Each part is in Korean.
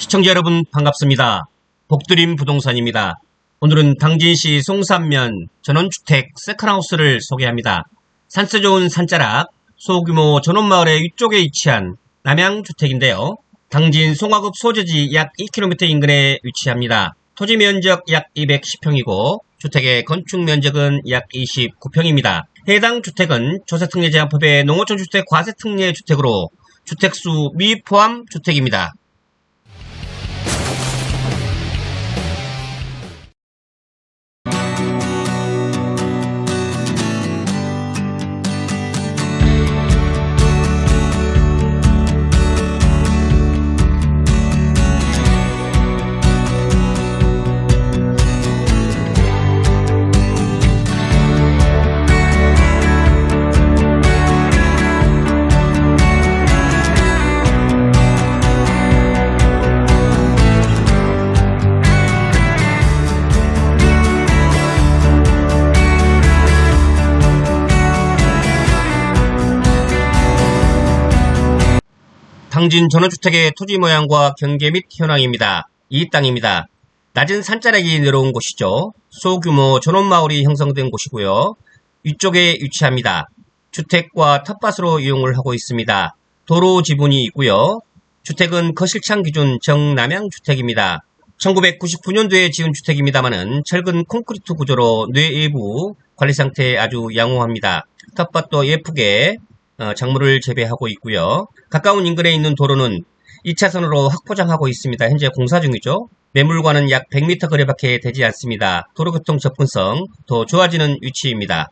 시청자 여러분 반갑습니다. 복드림 부동산입니다. 오늘은 당진시 송산면 전원주택 세컨하우스를 소개합니다. 산세 좋은 산자락 소규모 전원마을의 위쪽에 위치한 남양주택인데요. 당진 송화급 소재지 약 2km 인근에 위치합니다. 토지 면적 약 210평이고 주택의 건축 면적은 약 29평입니다. 해당 주택은 조세특례 제한법의 농어촌 주택 과세특례 주택으로 주택수 미 포함 주택입니다. 당진 전원주택의 토지 모양과 경계 및 현황입니다. 이 땅입니다. 낮은 산자락이 내려온 곳이죠. 소규모 전원마을이 형성된 곳이고요. 위쪽에 위치합니다. 주택과 텃밭으로 이용을 하고 있습니다. 도로 지분이 있고요. 주택은 거실창 기준 정남향 주택입니다. 1999년도에 지은 주택입니다만은 철근 콘크리트 구조로 뇌외부 관리 상태 아주 양호합니다. 텃밭도 예쁘게 어, 작물을 재배하고 있고요. 가까운 인근에 있는 도로는 2차선으로 확포장하고 있습니다. 현재 공사 중이죠. 매물과는 약 100m 거리밖에 되지 않습니다. 도로교통 접근성 더 좋아지는 위치입니다.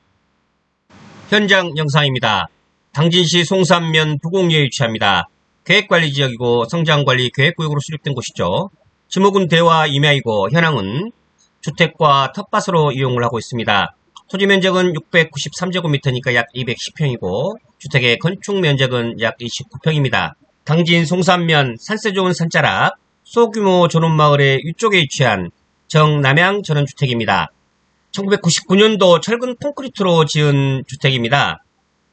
현장 영상입니다. 당진시 송산면 부곡리에 위치합니다. 계획관리지역이고 성장관리 계획구역으로 수립된 곳이죠. 지목은 대와 임야이고 현황은 주택과 텃밭으로 이용을 하고 있습니다. 토지 면적은 693제곱미터니까 약 210평이고 주택의 건축 면적은 약 29평입니다. 당진 송산면 산세 좋은 산자락 소규모 전원마을의 위쪽에 위치한 정남향 전원주택입니다. 1999년도 철근 콘크리트로 지은 주택입니다.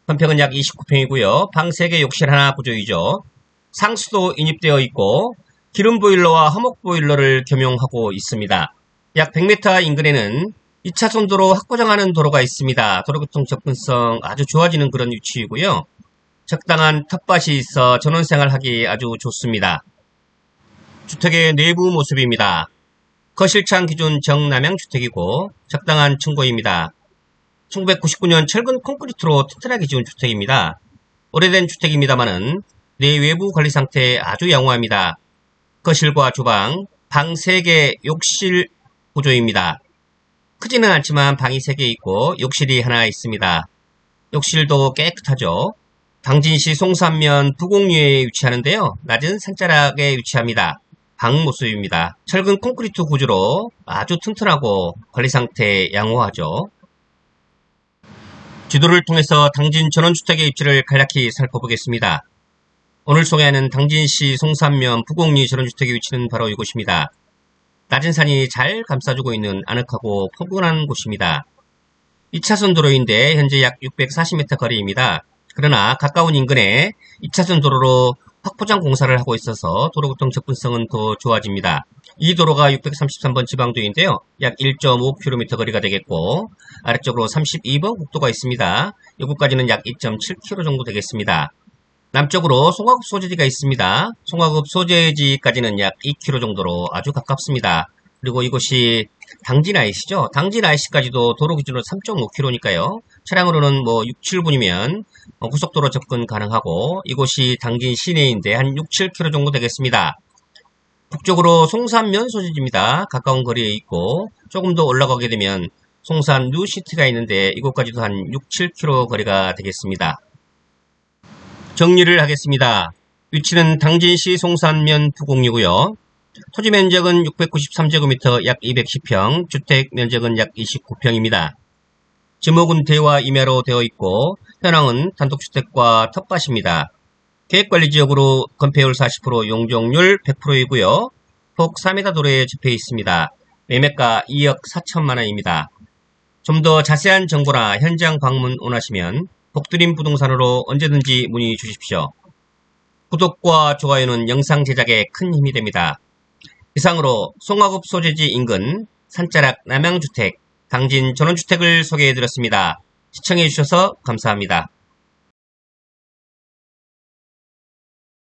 건평은 약 29평이고요. 방 3개 욕실 하나 구조이죠. 상수도 인입되어 있고 기름 보일러와 화목 보일러를 겸용하고 있습니다. 약 100m 인근에는 2차선 도로 확보장하는 도로가 있습니다. 도로교통 접근성 아주 좋아지는 그런 위치이고요. 적당한 텃밭이 있어 전원생활 하기 아주 좋습니다. 주택의 내부 모습입니다. 거실창 기준 정남향 주택이고 적당한 층고입니다. 1999년 철근 콘크리트로 튼튼하게 지은 주택입니다. 오래된 주택입니다만은 내외부 관리 상태 아주 양호합니다. 거실과 주방, 방 3개 욕실 구조입니다. 크지는 않지만 방이 3개 있고 욕실이 하나 있습니다. 욕실도 깨끗하죠. 당진시 송산면 부곡리에 위치하는데요. 낮은 산자락에 위치합니다. 방 모습입니다. 철근 콘크리트 구조로 아주 튼튼하고 관리 상태 양호하죠. 지도를 통해서 당진 전원주택의 입지를 간략히 살펴보겠습니다. 오늘 소개하는 당진시 송산면 부곡리 전원주택의 위치는 바로 이곳입니다. 낮은 산이 잘 감싸주고 있는 아늑하고 포근한 곳입니다. 2차선 도로인데 현재 약 640m 거리입니다. 그러나 가까운 인근에 2차선 도로로 확포장 공사를 하고 있어서 도로교통 접근성은 더 좋아집니다. 이 도로가 633번 지방도인데요. 약 1.5km 거리가 되겠고 아래쪽으로 32번 국도가 있습니다. 여기까지는 약 2.7km 정도 되겠습니다. 남쪽으로 송화급 소재지가 있습니다. 송화급 소재지까지는 약 2km 정도로 아주 가깝습니다. 그리고 이곳이 당진 IC죠. 당진 IC까지도 도로 기준으로 3.5km니까요. 차량으로는 뭐 6, 7분이면 고속도로 접근 가능하고 이곳이 당진 시내인데 한 6, 7km 정도 되겠습니다. 북쪽으로 송산면 소재지입니다. 가까운 거리에 있고 조금 더 올라가게 되면 송산 뉴시티가 있는데 이곳까지도 한 6, 7km 거리가 되겠습니다. 정리를 하겠습니다. 위치는 당진시 송산면 부곡리고요. 토지 면적은 693제곱미터 약 210평, 주택 면적은 약 29평입니다. 지목은 대와 임야로 되어 있고 현황은 단독주택과 텃밭입니다. 계획관리지역으로 건폐율 40%, 용적률 100%이고요. 폭 4m 도로에 접해 있습니다. 매매가 2억 4천만원입니다. 좀 더 자세한 정보나 현장 방문 원하시면 복드림 부동산으로 언제든지 문의 주십시오. 구독과 좋아요는 영상 제작에 큰 힘이 됩니다. 이상으로 송화읍 소재지 인근 산자락 남양주택, 당진 전원주택을 소개해드렸습니다. 시청해주셔서 감사합니다.